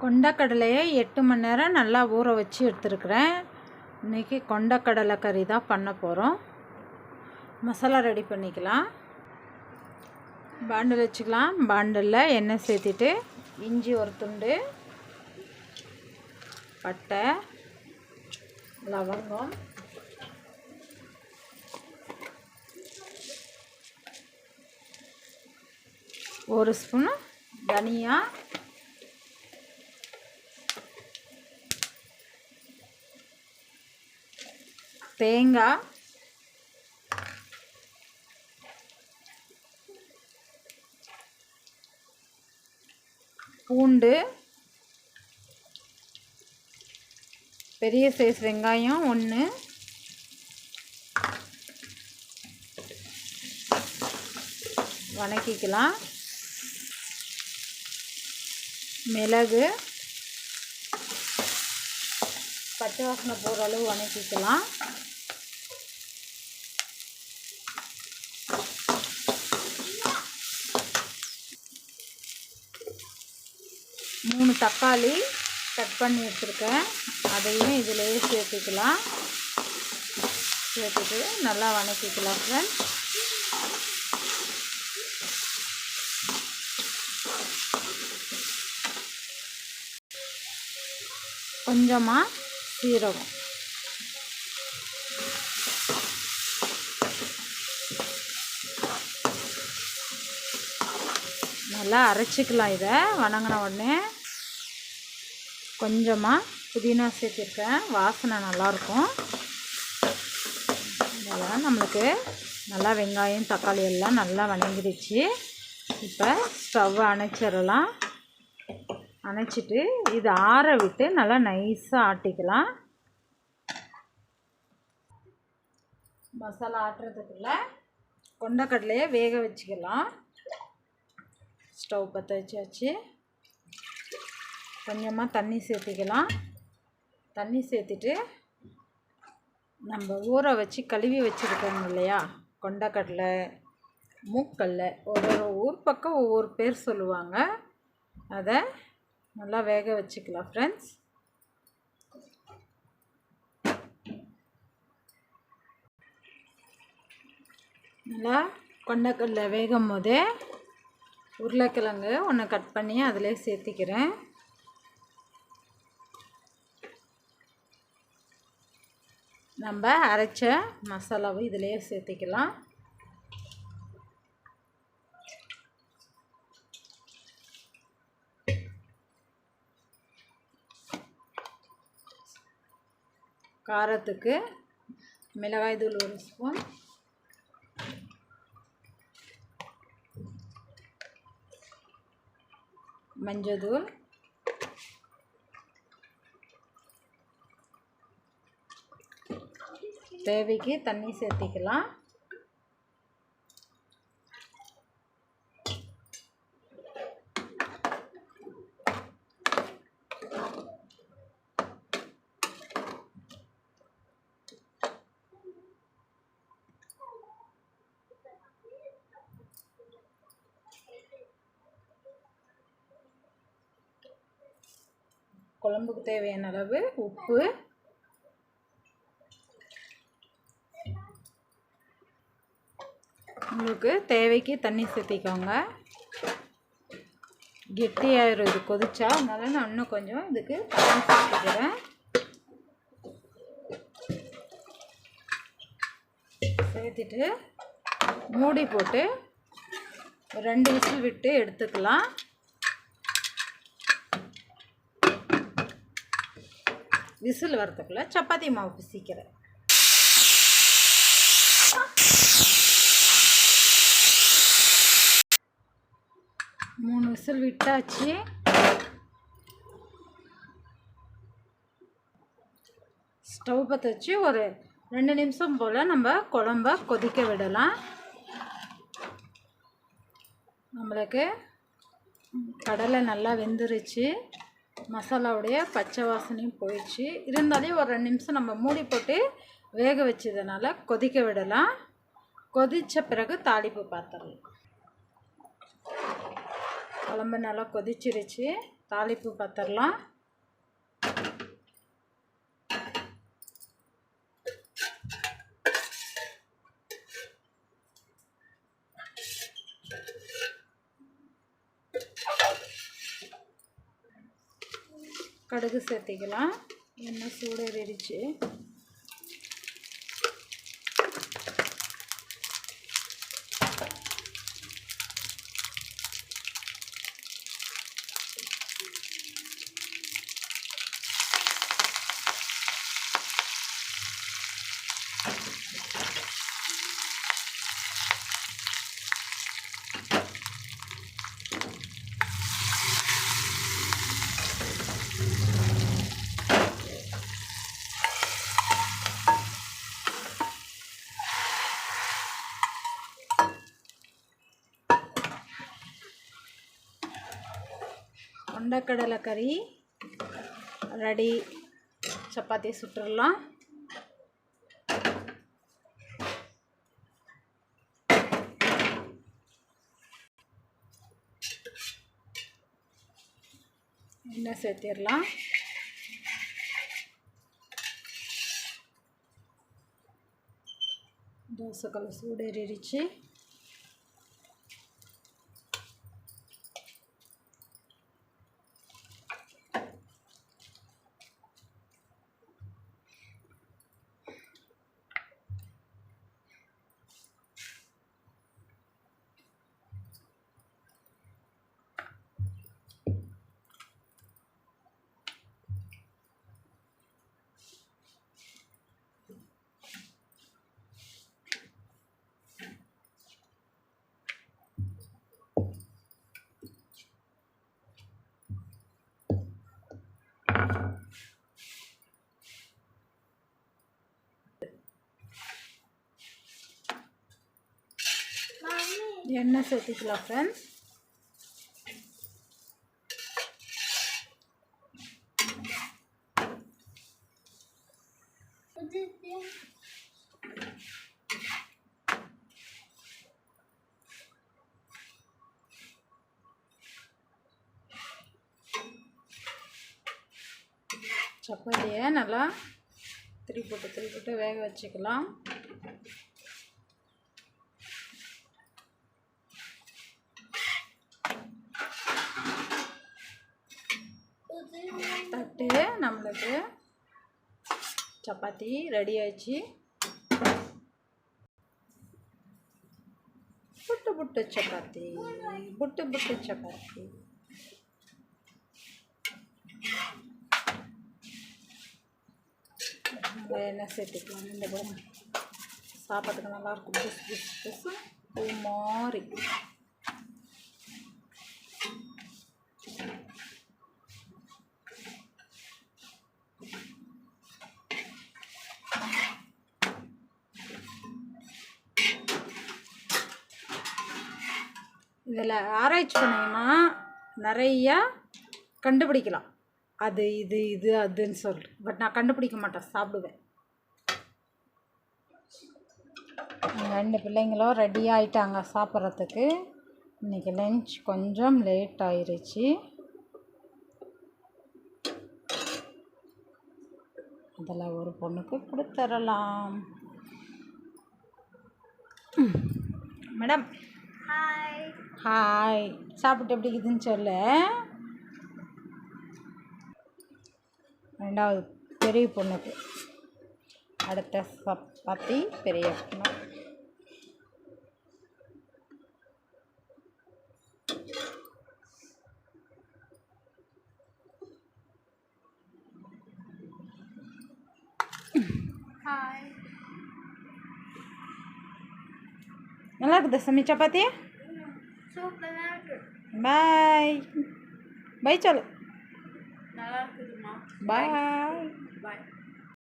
கொண்டக்கடலையை எட்டு மணி நேரம் நல்லா ஊற வச்சு எடுத்துருக்குறேன். இன்றைக்கி கொண்டக்கடலை கறி தான் பண்ண போகிறோம் மசாலா ரெடி பண்ணிக்கலாம். பாண்டில் வச்சுக்கலாம். பாண்டலில் எண்ணெய் சேர்த்திட்டு இஞ்சி ஒரு துண்டு பட்டை லவங்கம் ஒரு ஸ்பூன் தனியாக தேங்காய் பூண்டு. பெரிய சைஸ் வெங்காயம் ஒன்று வணக்கிக்கலாம். மிளகு. பச்சை வாசனை போகிற அளவு வணக்கிக்கலாம். மூணு தக்காளி கட் பண்ணி வச்சுருக்கேன். அதையும் இதிலேயே சேர்த்துக்கலாம். சேர்த்துட்டு நல்லா வணக்கிக்கலாம் ஃப்ரெண்ட்ஸ் கொஞ்சமாக சீரகம். நல்லா அரைச்சிக்கலாம் இதை. வணங்கின உடனே கொஞ்சமாக புதினா சேர்த்துருக்கேன். வாசனை நல்லாயிருக்கும். இதெல்லாம் நம்மளுக்கு நல்லா வெங்காயம் தக்காளி எல்லாம் நல்லா வணங்கிடுச்சு. இப்போ ஸ்டவ் அணைச்சிடலாம். அணைச்சிட்டு இது ஆற விட்டு நல்லா நைஸாக ஆட்டிக்கலாம். மசாலா ஆட்டுறதுக்குள்ள கொண்டக்கடலையை வேக வச்சுக்கலாம். ஸ்டவ் பற்ற வச்சாச்சு. கொஞ்சமாக தண்ணி சேர்த்திக்கலாம். தண்ணி சேர்த்துட்டு நம்ம ஊற வச்சு கழுவி வச்சுருக்கோங்க இல்லையா? கொண்டக்கடலை மூக்கடலை ஒரு ஒரு ஊர் பக்கம் ஒவ்வொரு பேர் சொல்லுவாங்க. அதை நல்லா வேக வச்சுக்கலாம் ஃப்ரெண்ட்ஸ் நல்லா கொண்டக்கடலை வேகும் போதே உருளைக்கிழங்கு ஒன்று கட் பண்ணி அதிலே சேர்த்திக்கிறேன். நம்ம அரைச்ச மசாலாவை இதிலையே சேர்த்திக்கலாம். காரத்துக்கு மிளகாய் தூள் ஒரு ஸ்பூன். மஞ்சள் தேவைக்கு தண்ணி சேர்த்திக்கலாம். குழம்புக்கு தேவையான அளவு உப்பு உங்களுக்கு தேவைக்கு தண்ணி சேர்த்திக்கோங்க. கெட்டியாயிரும் இது கொதிச்சா. அதனால் நான் இன்னும் கொஞ்சம் இதுக்கு தண்ணி சேர்த்துக்கிறேன். சேர்த்துட்டு மூடி போட்டு ரெண்டு விசில் விட்டு எடுத்துக்கலாம். விசில் வரத்துக்குள்ளே சப்பாத்தி மாவு பிசிக்கிறேன். மூணு விசில் விட்டாச்சு. ஸ்டவ் பற்ற வச்சு ஒரு ரெண்டு நிமிஷம் போல் நம்ம குழம்ப கொதிக்க விடலாம். நம்மளுக்கு கடலை நல்லா வெந்துருச்சு. மசாலாவுடைய பச்சை வாசனையும் போயிடுச்சு. இருந்தாலே ஒரு ரெண்டு நிமிஷம் நம்ம மூடி போட்டு வேக வச்சதுனால கொதிக்க விடலாம். கொதித்த பிறகு தாளிப்பு பார்த்துடலாம் குழம்பு நல்லா கொதிச்சிருச்சு. தாளிப்பு பத்திரலாம். கடுகு சேர்த்திக்கலாம். எண்ணெய் சூடேறிடுச்சு. கொண்டக்கடலை கறி ரெடி சப்பாத்தி சுட்டுடலாம் எண்ணெய் சேர்த்திடலாம் தோசைக்கல் சூடேறிடுச்சு எண்ணெய் சேர்த்துக்கலாம் ஃப்ரெண்ட்ஸ் சப்பாத்தியை நல்லா திரி போட்டு திரி போட்டு வேக வச்சுக்கலாம். நம்மளுக்கு சப்பாத்தி ரெடி ஆயிடுச்சு. புட்டு புட்டு சப்பாத்தி. புட்டு புட்டு சப்பாத்தி. நம்ம எண்ணெய் சேர்த்துக்கலாம்? இந்த படம் சாப்பாட்டுக்கு நல்லாயிருக்கும் புஸ் புஸ் புஸ் பூ மாதிரி. இதில் ஆராய்ச்சி பண்ணிங்கன்னா நிறையா கண்டுபிடிக்கலாம். அது இது இது அதுன்னு சொல்லிட்டு பட் நான் கண்டுபிடிக்க மாட்டேன் சாப்பிடுவேன். ரெண்டு பிள்ளைங்களும் ரெடி ஆகிட்டாங்க சாப்பிட்றதுக்கு. இன்றைக்கி லஞ்ச் கொஞ்சம் லேட் ஆயிடுச்சு அதில் ஒரு பொண்ணுக்கு கொடுத்துடலாம் மேடம் ஹாய் சாப்பிட்டு எப்படி இருக்குதுன்னு சொல்லு. ரெண்டாவது பெரிய பொண்ணுக்கு. அடுத்த சப்பாத்தி பெரிய பொண்ணு. ஹாய் நல்லா இருக்குதா. சமி சப்பாத்தி? பாய். பை சொல்லு. பாய். பாய்.